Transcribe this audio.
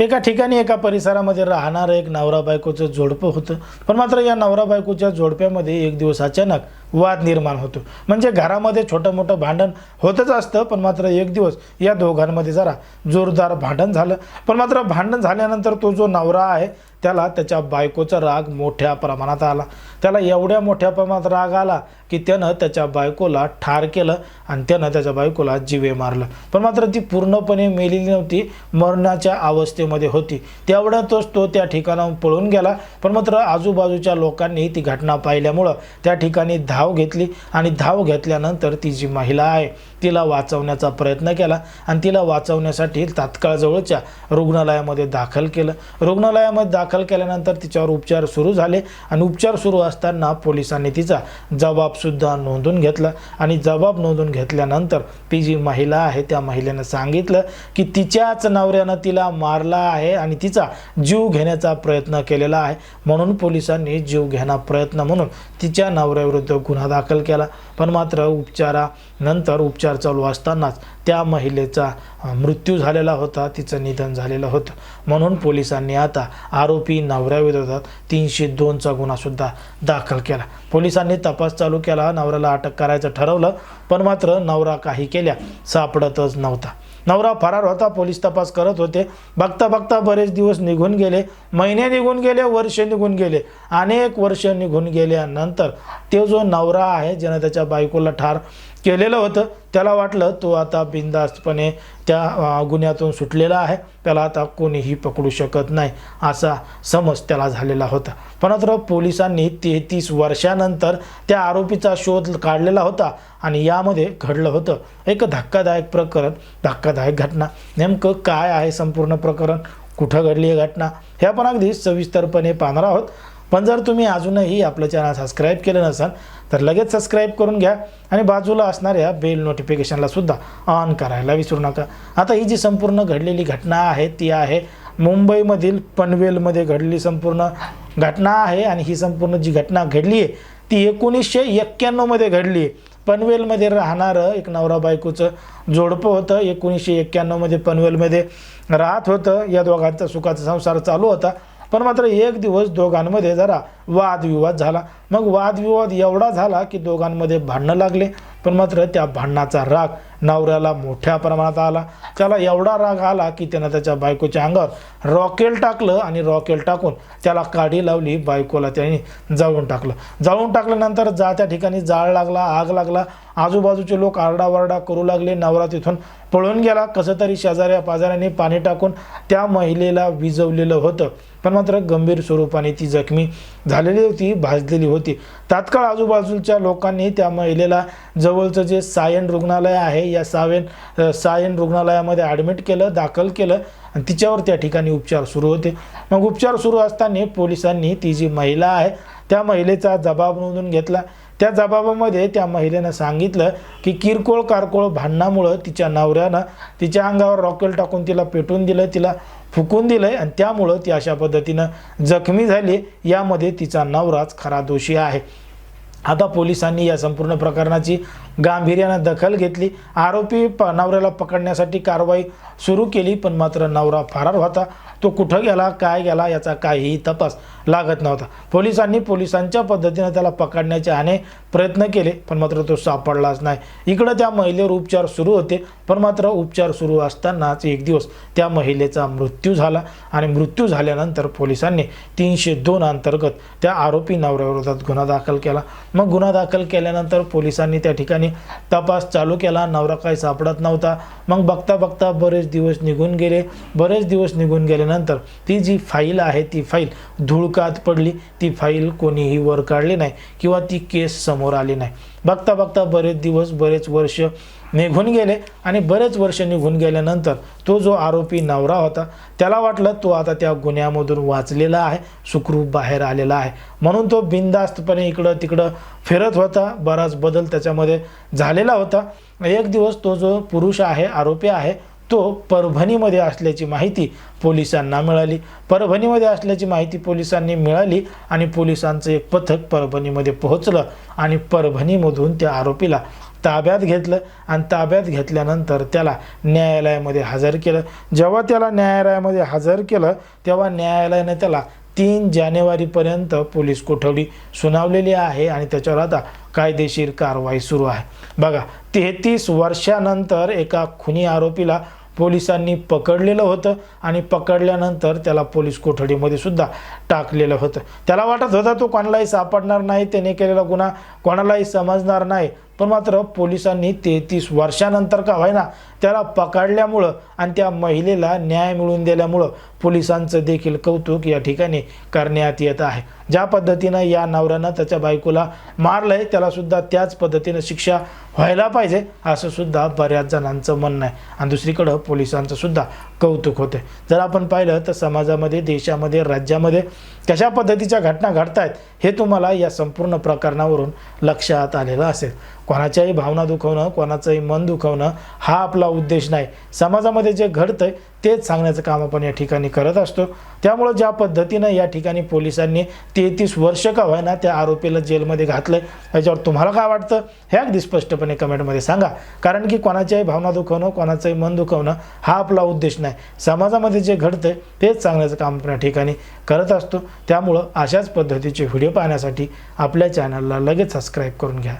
एका ठिकाणी एका परिसरामध्ये राहणारं एक नवरा बायकोचं जोडपं होतं. पण मात्र या नवरा बायकोच्या जोडप्यामध्ये एक दिवस अचानक वाद निर्माण होतो. म्हणजे घरामध्ये छोटं मोठं भांडण होतच असतं पण मात्र एक दिवस या दोघांमध्ये जरा जोरदार भांडण झालं. पण मात्र भांडण झाल्यानंतर तो जो नवरा आहे त्याला त्याच्या बायकोचा राग मोठ्या प्रमाणात आला. त्याला एवढ्या मोठ्या प्रमाणात राग आला की त्यानं त्याच्या बायकोला ठार केलं आणि त्यानं त्याच्या बायकोला जीवे मारलं. पण मात्र ती पूर्णपणे मेलेली नव्हती मरणाच्या अवस्थेमध्ये होती. तेवढ्यातच तो त्या ठिकाणाहून पळून गेला. पण मात्र आजूबाजूच्या लोकांनी ती घटना पाहिल्यामुळं त्या ठिकाणी धाव धाव घेतली आणि धाव घेतल्यानंतर ती जी महिला आहे तिला वाचवण्याचा प्रयत्न केला आणि तिला वाचवण्यासाठी तात्काळ जवळच्या रुग्णालयामध्ये दाखल केलं. रुग्णालयामध्ये दाखल केल्यानंतर तिच्यावर उपचार सुरू झाले आणि उपचार सुरू असताना पोलिसांनी तिचा जबाबसुद्धा नोंदून घेतला आणि जबाब नोंदून घेतल्यानंतर ती जी महिला आहे त्या महिलेनं सांगितलं की तिच्याच नवऱ्यानं तिला मारला आहे आणि तिचा जीव घेण्याचा प्रयत्न केलेला आहे. म्हणून पोलिसांनी जीव घेणा प्रयत्न म्हणून तिच्या नवऱ्याविरुद्ध गुन्हा दाखल केला. पण मात्र उपचारानंतर उपचार चालू असतानाच त्या महिलेचा मृत्यू झालेला होता. तिचं निधन झालेलं होतं. म्हणून पोलिसांनी आता आरोपी नवऱ्याविरोधात तीनशे दोनचा गुन्हासुद्धा दाखल केला. पोलिसांनी तपास चालू केला. नवऱ्याला अटक करायचं ठरवलं पण मात्र नवरा काही केल्या सापडतच नव्हता. नवरा फरार होता पोलीस तपास करत होते. बघता बघता बरेच दिवस निघून गेले. महिने निघून गेले वर्ष निघून गेले. अनेक वर्ष निघून गेल्यानंतर ते जो नवरा आहे ज्यानं त्याच्या बायकोला ठार केलेलं होतं. त्याला वाटलं तो आता बिनधास्तपणे त्या गुन्ह्यातून सुटलेला आहे. त्याला आता कोणीही पकडू शकत नाही असा समज त्याला झालेला होता. पण मात्र पोलिसांनी तेहतीस वर्षानंतर त्या आरोपीचा शोध काढलेला होता आणि यामध्ये घडलं होतं एक धक्कादायक प्रकरण धक्कादायक घटना. नेमकं काय आहे संपूर्ण प्रकरण? कुठं घडली ही घटना? हे आपण अगदी सविस्तरपणे पाहणार आहोत. पण जर तुम्ही अजूनही आपलं चॅनल सबस्क्राईब केलं नसाल तर लगेच सबस्क्राईब करून घ्या आणि बाजूला असणाऱ्या बेल नोटिफिकेशनला सुद्धा ऑन करायला विसरू नका. आता ही जी संपूर्ण घडलेली घटना आहे ती आहे मुंबईमधील पनवेलमध्ये घडलेली संपूर्ण घटना आहे आणि ही संपूर्ण जी घटना घडली आहे ती एकोणीसशे एक्क्याण्णवमध्ये घडली आहे. पनवेलमध्ये राहणारं एक नवरा बायकोचं जोडपं होतं एकोणीसशे एक्क्याण्णवमध्ये पनवेलमध्ये राहत होतं. या दोघांचा सुखाचा संसार चालू होता. पण मात्र एक दिवस दोघांमध्ये जरा वादविवाद झाला. मग वादविवाद एवढा झाला की दोघांमध्ये भांडणं लागले. पण मात्र त्या भांडणाचा राग नवऱ्याला मोठ्या प्रमाणात आला. त्याला एवढा राग आला की त्यानं त्याच्या बायकोच्या अंगावर रॉकेल टाकलं आणि रॉकेल टाकून त्याला काढी लावली बायकोला त्याने जाळून टाकलं. जाळून टाकल्यानंतर जा त्या ठिकाणी जाळ लागला आग लागला. आजूबाजूचे लोक आरडाओरडा करू लागले. नवरा तिथून पळून गेला. कसं तरी शेजाऱ्या पाजाऱ्याने पाणी टाकून त्या महिलेला विजवलेलं होतं. पण मात्र गंभीर स्वरूपाने ती जखमी झालेली होती भाजलेली होती. तात्काळ आजूबाजूच्या लोकांनी त्या महिलेला जवळचं जे सायन रुग्णालय आहे या सायन सायन रुग्णालयामध्ये ॲडमिट केलं दाखल केलं आणि तिच्यावर त्या ठिकाणी उपचार सुरू होते. मग उपचार सुरू असताना पोलिसांनी ती जी महिला आहे त्या महिलेचा जबाब नोंदून घेतला. त्या जबाबामध्ये त्या महिलेनं सांगितलं की किरकोळ कारकोळ भांडणामुळं तिच्या नवऱ्यानं तिच्या अंगावर रॉकेल टाकून तिला पेटून दिलं तिला फुकून दिलं आहे आणि त्यामुळं ती अशा पद्धतीनं जखमी झाली. यामध्ये तिचा नवराच खरा दोषी आहे. आता पोलिसांनी या संपूर्ण प्रकरणाची गांभीर्यानं दखल घेतली. आरोपी प नवऱ्याला पकडण्यासाठी कारवाई सुरू केली पण मात्र नवरा फरार होता. तो कुठं गेला काय गेला याचा काहीही तपास लागत नव्हता. पोलिसांनी पोलिसांच्या पद्धतीनं त्याला पकडण्याचे अनेक प्रयत्न केले पण मात्र तो सापडलाच नाही. इकडं त्या महिलेवर उपचार सुरू होते पण मात्र उपचार सुरू असतानाच एक दिवस त्या महिलेचा मृत्यू झाला आणि मृत्यू झाल्यानंतर पोलिसांनी तीनशे दोन अंतर्गत त्या आरोपी नवऱ्याविरोधात गुन्हा दाखल केला. मग गुन्हा दाखल केल्यानंतर पोलिसांनी त्या ठिकाणी तपास चालू केला. नवरा काही सापडत नव्हता. मग बघता बघता बरेच दिवस निघून गेले. बरेच दिवस निघून गेल्यानंतर ती जी फाईल आहे ती फाईल धुळकात पडली. ती फाईल कोणीही वर काढली नाही किंवा ती केस समोर आली नाही. बघता बघता बरेच दिवस बरेच वर्ष निघून गेले आणि बरेच वर्ष निघून गेल्यानंतर तो जो आरोपी नवरा होता त्याला वाटलं तो आता त्या गुन्ह्यामधून वाचलेला आहे सुखरूप बाहेर आलेला आहे. म्हणून तो बिनदास्तपणे इकडं तिकडं फिरत होता. बराच बदल त्याच्यामध्ये झालेला होता. एक दिवस तो जो पुरुष आहे आरोपी आहे तो परभणीमध्ये असल्याची माहिती पोलिसांना मिळाली. परभणीमध्ये असल्याची माहिती पोलिसांनी मिळाली आणि पोलिसांचं एक पथक परभणीमध्ये पोहोचलं आणि परभणीमधून त्या आरोपीला ताब्यात घेतलं आणि ताब्यात घेतल्यानंतर त्याला न्यायालयामध्ये हजर केलं. जेव्हा त्याला न्यायालयामध्ये हजर केलं तेव्हा न्यायालयाने त्याला तीन जानेवारीपर्यंत पोलीस कोठडी सुनावलेली आहे आणि त्याच्यावर आता कायदेशीर कारवाई सुरू आहे. बघा तेहतीस वर्षानंतर एका खुनी आरोपीला पोलिसांनी पकडलेलं होतं आणि पकडल्यानंतर त्याला पोलीस कोठडीमध्ये सुद्धा टाकलेलं होतं. त्याला वाटत होता तो कोणालाही सापडणार नाही त्याने केलेला गुन्हा कोणालाही समजणार नाही पण मात्र पोलिसांनी तेहतीस वर्षानंतर का व्हायना त्याला पकडल्यामुळं आणि त्या महिलेला न्याय मिळवून दिल्यामुळं पोलिसांचं देखील कौतुक या ठिकाणी करण्यात येत आहे. ज्या पद्धतीनं या नवऱ्यानं त्याच्या बायकोला मारलंय आहे त्यालासुद्धा त्याच पद्धतीनं शिक्षा व्हायला पाहिजे असं सुद्धा बऱ्याच जणांचं म्हणणं आहे. आणि दुसरीकडं पोलिसांचं सुद्धा कौतुक होते. जर आपण पाहिलं तर समाजामध्ये देशामध्ये राज्यामध्ये कशा पद्धतीच्या घटना घडत आहेत हे तुम्हाला या संपूर्ण प्रकरणावरून लक्षात आलेलं असेल. कोणाच्याही भावना दुखवणं कोणाचंही मन दुखवणं हा आपला उद्देश नाही. समाजामध्ये जे घडतंय तेच सांगण्याचं काम आपण या ठिकाणी करत असतो. त्यामुळं ज्या पद्धतीनं या ठिकाणी पोलिसांनी तेहतीस वर्ष का व्हायना त्या आरोपीला जेलमध्ये घातलंय याच्यावर तुम्हाला काय वाटतं? हे अगदी स्पष्टपणे कमेंटमध्ये सांगा. कारण की कोणाच्याही भावना दुखवणं कोणाचंही मन दुखवणं हा आपला उद्देश नाही. समाजामध्ये जे घडतं तेच सांगण्याचं काम आपण या ठिकाणी करत असतो. त्यामुळं अशाच पद्धतीचे व्हिडिओ पाहण्यासाठी आपल्या चॅनलला लगेच सबस्क्राईब करून घ्या.